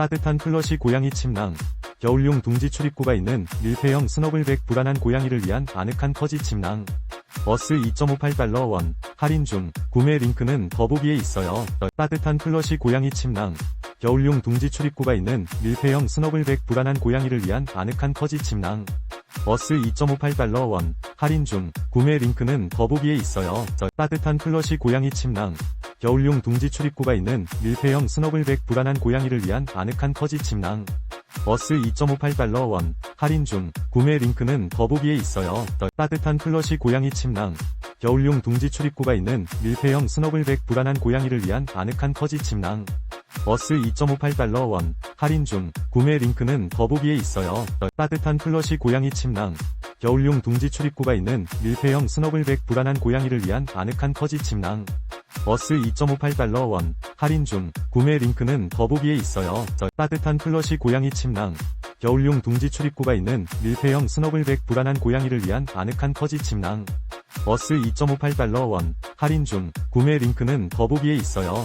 따뜻한 플러시 고양이 침낭, 겨울용 둥지 출입구가 있는 밀폐형 스너글백 불안한 고양이를 위한 아늑한 커지 침낭. 어스 2.58달러 원, 할인 중, 구매 링크는 더보기에 있어요. 따뜻한 플러시 고양이 침낭, 겨울용 둥지 출입구가 있는 밀폐형 스너글백 불안한 고양이를 위한 아늑한 커지 침낭. 어스 2.58달러 원, 할인 중, 구매 링크는 더보기에 있어요. 따뜻한 플러시 고양이 침낭, 겨울용 둥지 출입구가 있는 밀폐형 스너글백 불안한 고양이를 위한 아늑한 커지 침낭. 어스 2.58달러 원, 할인 중, 구매 링크는 더보기에 있어요. 따뜻한 플러시 고양이 침낭, 겨울용 둥지 출입구가 있는 밀폐형 스너글백 불안한 고양이를 위한 아늑한 커지 침낭. 어스 2.58달러 원, 할인 중, 구매 링크는 더보기에 있어요. 따뜻한 플러시 고양이 침낭, 겨울용 둥지 출입구가 있는 밀폐형 스너글백 불안한 고양이를 위한 아늑한 커지 침낭. 어스 2.58달러 원, 할인 중, 구매 링크는 더보기에 있어요. 따뜻한 플러시 고양이 침낭, 겨울용 둥지 출입구가 있는 밀폐형 스너글백 불안한 고양이를 위한 아늑한 커지 침낭. 어스 2.58달러 원, 할인 중, 구매 링크는 더보기에 있어요.